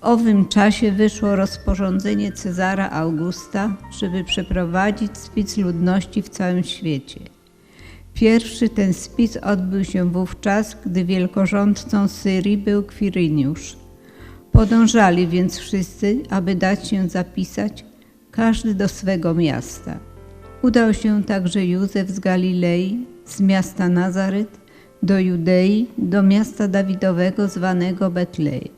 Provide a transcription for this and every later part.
owym czasie wyszło rozporządzenie Cezara Augusta, żeby przeprowadzić spis ludności w całym świecie. Pierwszy ten spis odbył się wówczas, gdy wielkorządcą Syrii był Kwiryniusz. Podążali więc wszyscy, aby dać się zapisać, każdy do swego miasta. Udał się także Józef z Galilei, z miasta Nazaret, do Judei, do miasta Dawidowego zwanego Betlejem,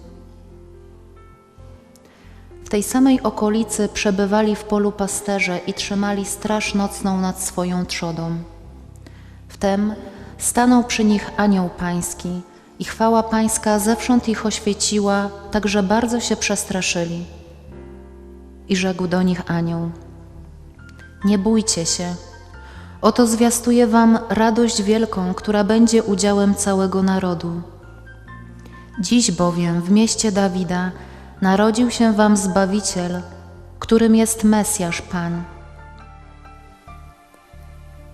Tej samej okolicy przebywali w polu pasterze i trzymali straż nocną nad swoją trzodą. Wtem stanął przy nich anioł pański i chwała pańska zewsząd ich oświeciła, tak że bardzo się przestraszyli. I rzekł do nich anioł: Nie bójcie się, oto zwiastuję wam radość wielką, która będzie udziałem całego narodu. Dziś bowiem w mieście Dawida narodził się wam Zbawiciel, którym jest Mesjasz Pan.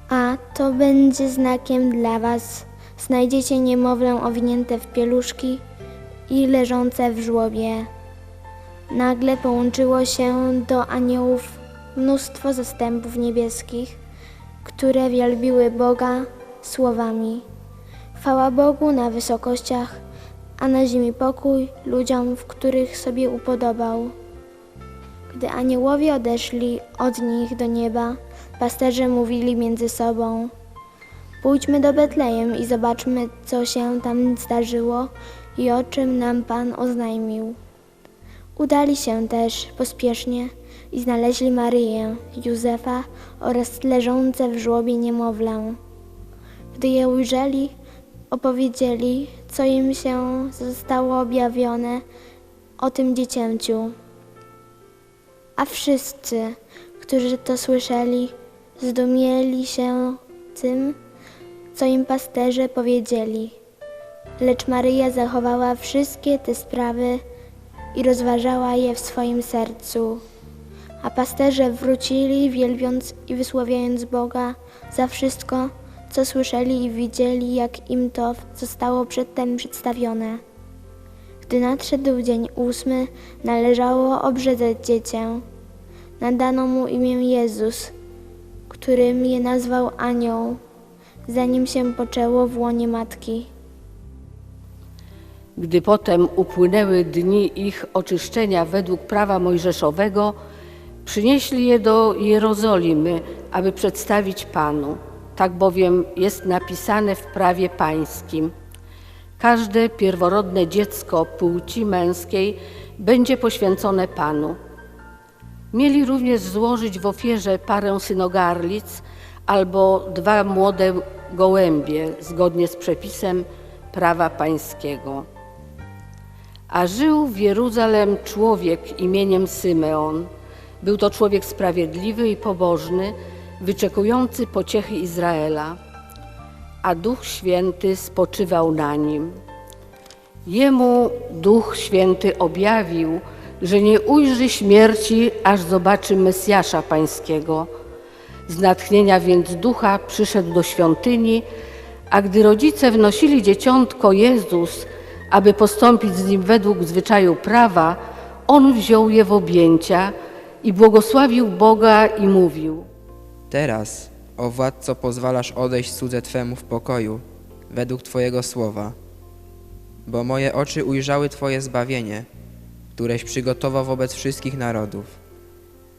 A to będzie znakiem dla was. Znajdziecie niemowlę owinięte w pieluszki i leżące w żłobie. Nagle połączyło się do aniołów mnóstwo zastępów niebieskich, które wielbiły Boga słowami. Chwała Bogu na wysokościach, a na ziemi pokój ludziom, w których sobie upodobał. Gdy aniołowie odeszli od nich do nieba, pasterze mówili między sobą: Pójdźmy do Betlejem i zobaczmy, co się tam zdarzyło i o czym nam Pan oznajmił. Udali się też pospiesznie i znaleźli Maryję, Józefa oraz leżące w żłobie niemowlę. Gdy je ujrzeli, opowiedzieli, co im się zostało objawione o tym dziecięciu. A wszyscy, którzy to słyszeli, zdumieli się tym, co im pasterze powiedzieli. Lecz Maryja zachowała wszystkie te sprawy i rozważała je w swoim sercu. A pasterze wrócili, wielbiąc i wysławiając Boga za wszystko, co słyszeli i widzieli, jak im to zostało przedtem przedstawione. Gdy nadszedł dzień ósmy, należało obrzezać dziecię. Nadano mu imię Jezus, którym je nazwał anioł, zanim się poczęło w łonie matki. Gdy potem upłynęły dni ich oczyszczenia według prawa mojżeszowego, przynieśli je do Jerozolimy, aby przedstawić Panu. Tak bowiem jest napisane w prawie pańskim. Każde pierworodne dziecko płci męskiej będzie poświęcone Panu. Mieli również złożyć w ofierze parę synogarlic albo dwa młode gołębie, zgodnie z przepisem prawa pańskiego. A żył w Jeruzalem człowiek imieniem Symeon. Był to człowiek sprawiedliwy i pobożny, wyczekujący pociechy Izraela, a Duch Święty spoczywał na nim. Jemu Duch Święty objawił, że nie ujrzy śmierci, aż zobaczy Mesjasza Pańskiego. Z natchnienia więc Ducha przyszedł do świątyni, a gdy rodzice wnosili dzieciątko Jezus, aby postąpić z nim według zwyczaju prawa, on wziął je w objęcia i błogosławił Boga i mówił: Teraz, o władco, pozwalasz odejść cudze Twemu w pokoju, według Twojego słowa. Bo moje oczy ujrzały Twoje zbawienie, któreś przygotował wobec wszystkich narodów,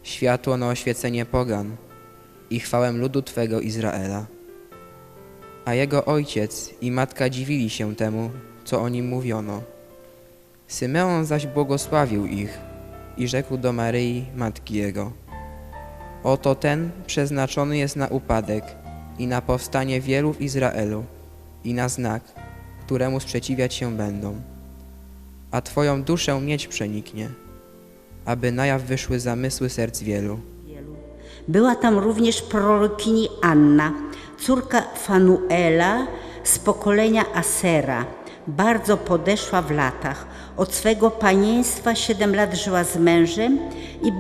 światło na oświecenie pogan i chwałę ludu Twego Izraela. A jego ojciec i matka dziwili się temu, co o nim mówiono. Symeon zaś błogosławił ich i rzekł do Maryi, matki jego. Oto ten przeznaczony jest na upadek i na powstanie wielu w Izraelu i na znak, któremu sprzeciwiać się będą. A Twoją duszę mieć przeniknie, aby na jaw wyszły zamysły serc wielu. Była tam również prorokini Anna, córka Fanuela z pokolenia Asera. Bardzo podeszła w latach. Od swego panieństwa siedem lat żyła z mężem i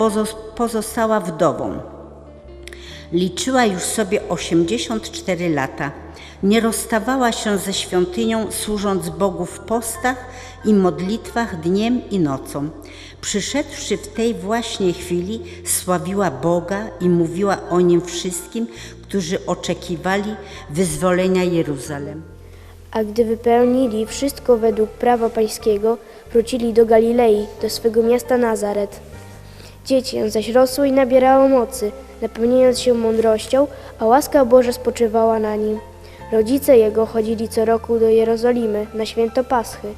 pozostała wdową. Liczyła już sobie 84 lata. Nie rozstawała się ze świątynią, służąc Bogu w postach i modlitwach dniem i nocą. Przyszedłszy w tej właśnie chwili, sławiła Boga i mówiła o nim wszystkim, którzy oczekiwali wyzwolenia Jeruzalem. A gdy wypełnili wszystko według prawa pańskiego, wrócili do Galilei, do swego miasta Nazaret. Dziecię zaś rosło i nabierało mocy, napełniając się mądrością, a łaska Boża spoczywała na nim. Rodzice jego chodzili co roku do Jerozolimy na święto Paschy.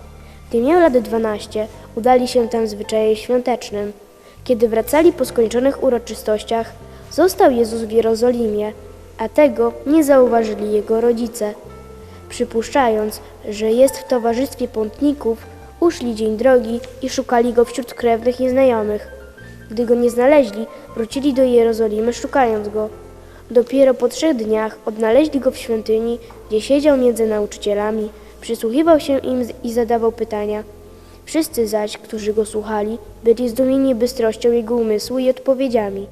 Gdy miał lat dwanaście, udali się tam zwyczajem świątecznym. Kiedy wracali po skończonych uroczystościach, został Jezus w Jerozolimie, a tego nie zauważyli jego rodzice. Przypuszczając, że jest w towarzystwie pątników, uszli dzień drogi i szukali go wśród krewnych i znajomych. Gdy go nie znaleźli, wrócili do Jerozolimy szukając go. Dopiero po trzech dniach odnaleźli go w świątyni, gdzie siedział między nauczycielami, przysłuchiwał się im i zadawał pytania. Wszyscy zaś, którzy go słuchali, byli zdumieni bystrością jego umysłu i odpowiedziami.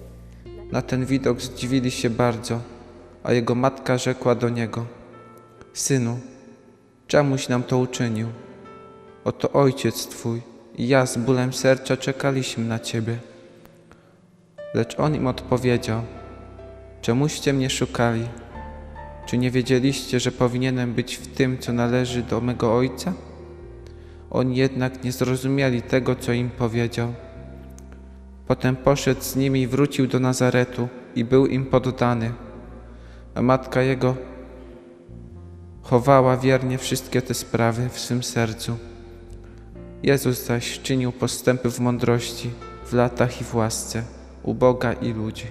Na ten widok zdziwili się bardzo, a jego matka rzekła do niego: Synu, czemuś nam to uczynił? Oto ojciec twój i ja z bólem serca czekaliśmy na ciebie. Lecz on im odpowiedział: Czemuście mnie szukali? Czy nie wiedzieliście, że powinienem być w tym, co należy do mego ojca? Oni jednak nie zrozumieli tego, co im powiedział. Potem poszedł z nimi i wrócił do Nazaretu i był im poddany, a matka jego chowała wiernie wszystkie te sprawy w swym sercu. Jezus zaś czynił postępy w mądrości, w latach i w łasce, u Boga i ludzi.